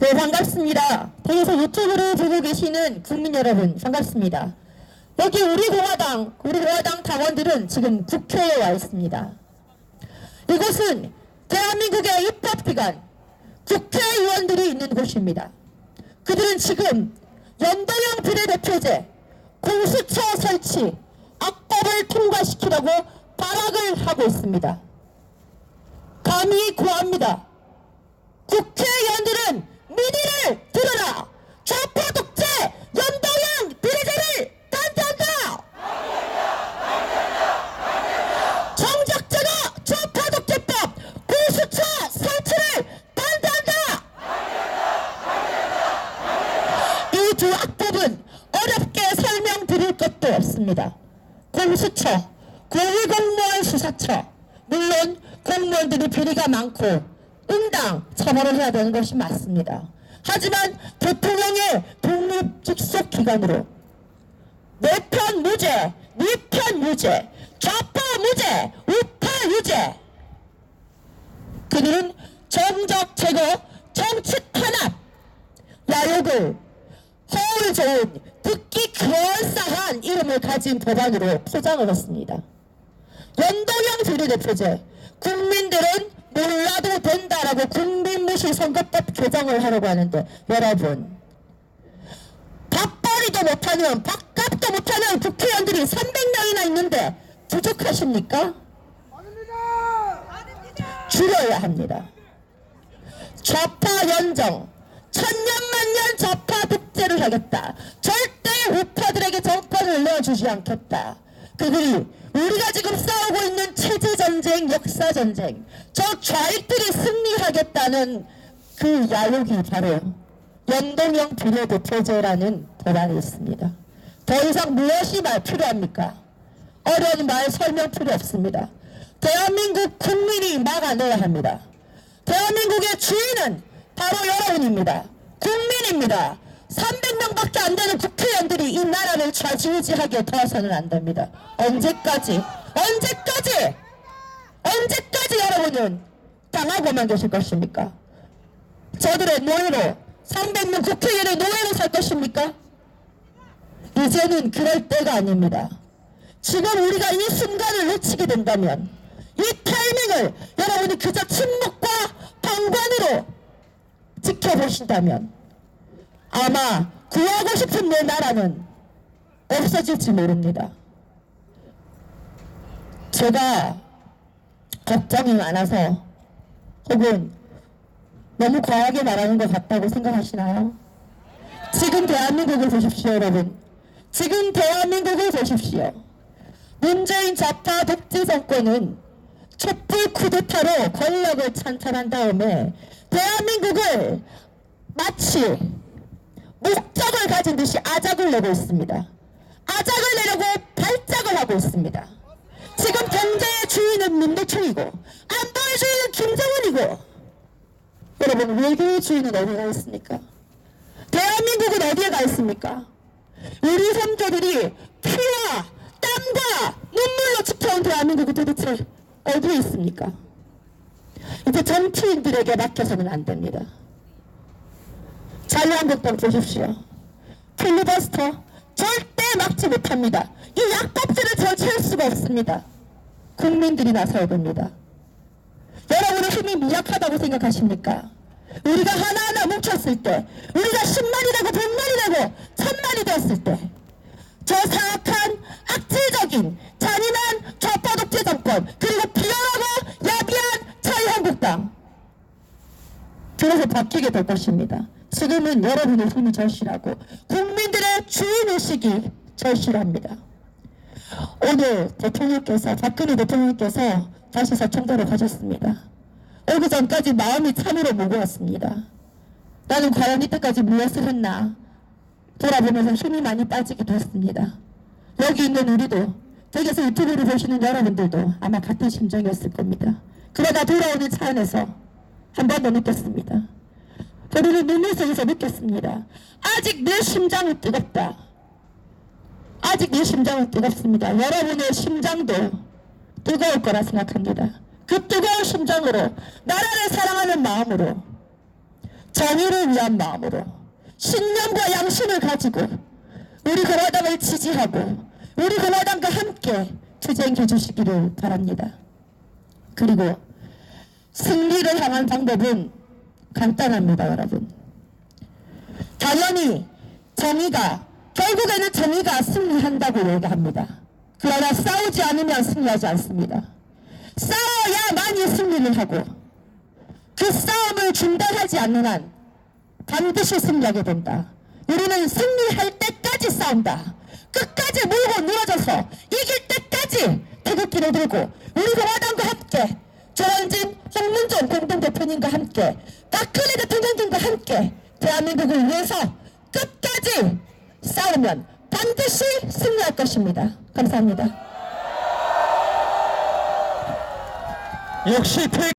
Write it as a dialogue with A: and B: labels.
A: 네, 반갑습니다. 대에서 유튜브를 보고 계시는 국민 여러분, 반갑습니다. 여기 우리 공화당, 우리 공화당 당원들은 지금 국회에 와 있습니다. 이곳은 대한민국의 입법기관, 국회의원들이 있는 곳입니다. 그들은 지금 연동형 비례대표제, 공수처 설치, 악법을 통과시키려고 발악을 하고 있습니다. 감히 구합니다. 국회의원들은 민의를 들어라! 좌파 독재 연동형 비례제를 반대한다! 정적제가 좌파 독재법 공수처 설치를 반대한다! 이 두 악법은 어렵게 설명드릴 것도 없습니다. 공수처, 고위공무원 수사처, 물론 공무원들이 비리가 많고 응당 처벌을 해야 되는 것이 맞습니다. 하지만 대통령의 독립 직속 기관으로 내편 무죄, 네편 유죄, 좌파 무죄, 우파 유죄. 그들은 정적 제거, 정치 탄압, 야욕을 허울 좋은 이름을 가진 법안으로 포장을 했습니다. 연동형 비례대표제 국민들은 몰라도 된다라고 국민무시 선거법 개정을 하려고 하는데 여러분 밥벌이도 못하는 밥값도 못하는 국회의원들이 300명이나 있는데 부족하십니까? 줄여야 합니다. 좌파 연정 천년만년 좌파 독재를 하겠다. 절대 우파들에게 정권을 내어주지 않겠다. 그들이 우리가 지금 싸우고 있는 체제 전쟁, 역사 전쟁, 저 좌익들이 승리하겠다는 그 야욕이 바로 연동형 비례대표제라는 법안이 있습니다. 더 이상 무엇이 말 필요합니까? 어려운 말 설명 필요 없습니다. 대한민국 국민이 막아내야 합니다. 대한민국의 주인은 바로 여러분입니다. 국민입니다. 300명밖에 안 되는 국회의원들이 이 나라를 좌지우지하게 도와서는 안 됩니다. 언제까지? 언제까지? 언제까지 여러분은 당하고만 계실 것입니까? 저들의 노예로 300명 국회의원의 노예로 살 것입니까? 이제는 그럴 때가 아닙니다. 지금 우리가 이 순간을 놓치게 된다면 이 타이밍을 여러분이 그저 침묵과 방관으로 지켜보신다면 아마 구하고 싶은 내 나라는 없어질지 모릅니다. 제가 걱정이 많아서 혹은 너무 과하게 말하는 것 같다고 생각하시나요? 지금 대한민국을 보십시오, 여러분. 지금 대한민국을 보십시오. 문재인 좌파 독재 정권은 촛불 쿠데타로 권력을 찬탈한 다음에 대한민국을 마치 목적을 가진 듯이 아작을 내고 있습니다. 아작을 내려고 발작을 하고 있습니다. 지금 경제의 주인은 민노총이고 안보의 주인은 김정은이고 여러분 외교의 주인은 어디 가 있습니까? 대한민국은 어디에 가 있습니까? 우리 선조들이 피와 땀과 눈물로 지켜온 대한민국이 도대체 어디에 있습니까? 이제 정치인들에게 맡겨서는 안 됩니다. 자유한국당 보십시오. 필리버스터 절대 막지 못합니다. 이 약법들을 절취할 수가 없습니다. 국민들이 나서야 됩니다. 여러분의 힘이 미약하다고 생각하십니까? 우리가 하나하나 뭉쳤을 때, 우리가 10만이 되고 100만이 되고 1000만이 되었을 때, 저 사악한 악질적인 잔인한 좌파 독재 정권 그리고 비열하고 야비한 자유한국당 그래서 바뀌게 될 것입니다. 지금은 여러분의 힘이 절실하고 국민들의 주인의식이 절실합니다. 오늘 대통령께서 박근혜 대통령께서 다시 서청도로 가셨습니다. 오기 전까지 마음이 참으로 무거웠습니다. 나는 과연 이때까지 무엇을 했나 돌아보면서 힘이 많이 빠지기도 했습니다. 여기 있는 우리도 댁에서 유튜브를 보시는 여러분들도 아마 같은 심정이었을 겁니다. 그러다 돌아오는 차 안에서 한 번 더 느꼈습니다. 우리는 눈물 속에서 느꼈습니다. 아직 내 심장은 뜨겁다. 아직 내 심장은 뜨겁습니다. 여러분의 심장도 뜨거울 거라 생각합니다. 그 뜨거운 심장으로 나라를 사랑하는 마음으로 정의를 위한 마음으로 신념과 양심을 가지고 우리 공화당을 지지하고 우리 공화당과 함께 투쟁해 주시기를 바랍니다. 그리고 승리를 향한 방법은 간단합니다, 여러분. 당연히 정의가 결국에는 정의가 승리한다고 얘기합니다. 그러나 싸우지 않으면 승리하지 않습니다. 싸워야만이 승리를 하고 그 싸움을 중단하지 않는 한 반드시 승리하게 된다. 우리는 승리할 때까지 싸운다. 끝까지 물고 늘어져서 이길 때까지 태극기를 들고 우리 공화당과 함께 조원진, 홍문종 공동 대표님과 함께 박근혜 대통령님과 함께 대한민국을 위해서 끝까지 싸우면 반드시 승리할 것입니다. 감사합니다.
B: 역시 퇴